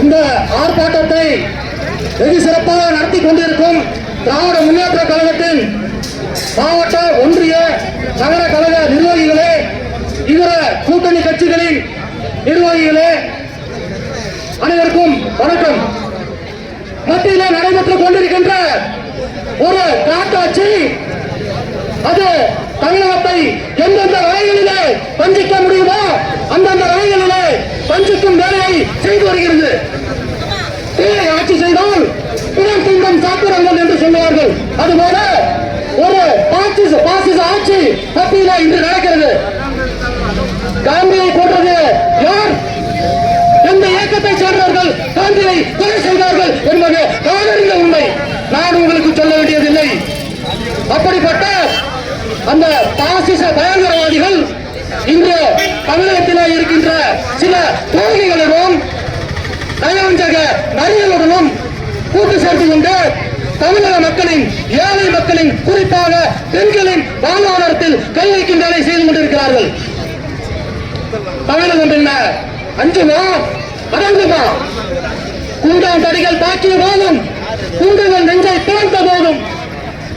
இந்த ஆர்ப்பாட்டத்தை வெகு சிறப்பாக நடத்தி கொண்டிருக்கும் திராவிட முன்னேற்ற கழகத்தின் மாவட்ட ஒன்றிய நகர கழக நிர்வாகிகளே இதர கூட்டணி கட்சிகளின் நிர்வாகிகளே அனைவருக்கும் வணக்கம். மத்தியில் நடைபெற்றுக் கொண்டிருக்கின்ற ஒரு காட்டாட்சி அது தமிழகத்தை எந்தெந்த வகைகளிலே வஞ்சிக்க முடியுமோ அந்தந்த வகைகளிலே வஞ்சிக்கும் வேலையை செய்து வருகிறது. தீயை ஆட்சி செய்தால் பிறர் துன்பம் சாப்பிடுங்கள் என்று சொல்லுவார்கள். அதுபோல ஒரு பாசிச பாசிச ஆட்சி மத்தியில இன்று நடக்கிறது. காந்தியை கொன்றது யார்? எந்த இயக்கத்தை சேர்ந்தவர்கள் காந்தியை கொலை செய்தார்கள் என்பது காதறிந்த உண்மை. நான் உங்களுக்கு சொல்ல வேண்டியதில்லை. அப்படிப்பட்ட அந்த பாசிச பயங்கரவாதிகள் தமிழகத்தில் இருக்கின்ற சில தோழிகளிடம் நயவஞ்சக நரிகளுடனும் கூட்டு சேர்த்து கொண்டு தமிழக மக்களின் ஏழை மக்களின் குறிப்பாக பெண்களின் வாழ்வாதாரத்தில் கை வைக்கும் வேலை செய்து கொண்டிருக்கிறார்கள். தமிழகம் என்ன அஞ்சுமா அடங்குமா குண்டான் தடிகள் தாக்கிய போதும் கூண்டுகள் நெஞ்சை திறந்த போதும்.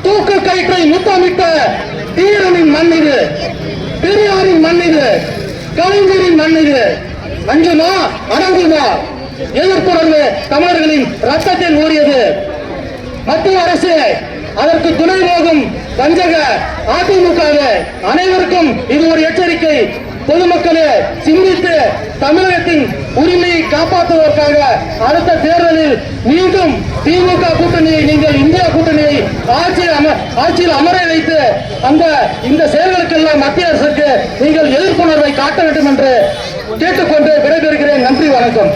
தூக்கு கயிற்றை முத்தமிட்ட தீரனின் மண் இது பெரியாரின் மண் இது கலைஞரின் மண் இது அஞ்சுமா அடங்குமா எதிர்ப்புணர்வு தமிழர்களின் ரத்தத்தில் ஊறியது. மத்திய அரசு அதற்கு துணை போகும் வஞ்சக அதிமுக அனைவருக்கும் இது ஒரு எச்சரிக்கை. பொதுமக்களே சிந்தித்து தமிழகத்தின் உரிமையை காப்பாற்றுவதற்காக அடுத்த தேர்தலில் மீண்டும் திமுக கூட்டணியை நீங்கள் இந்தியா கூட்டணியை ஆட்சியில் அம ஆட்சியில் அமர வைத்து அந்த இந்த செயல்களுக்கெல்லாம் மத்திய அரசுக்கு நீங்கள் காட்ட வேண்டும் என்று கேட்டுக்கொண்டு விடைபெறுகிறேன். நன்றி வணக்கம்.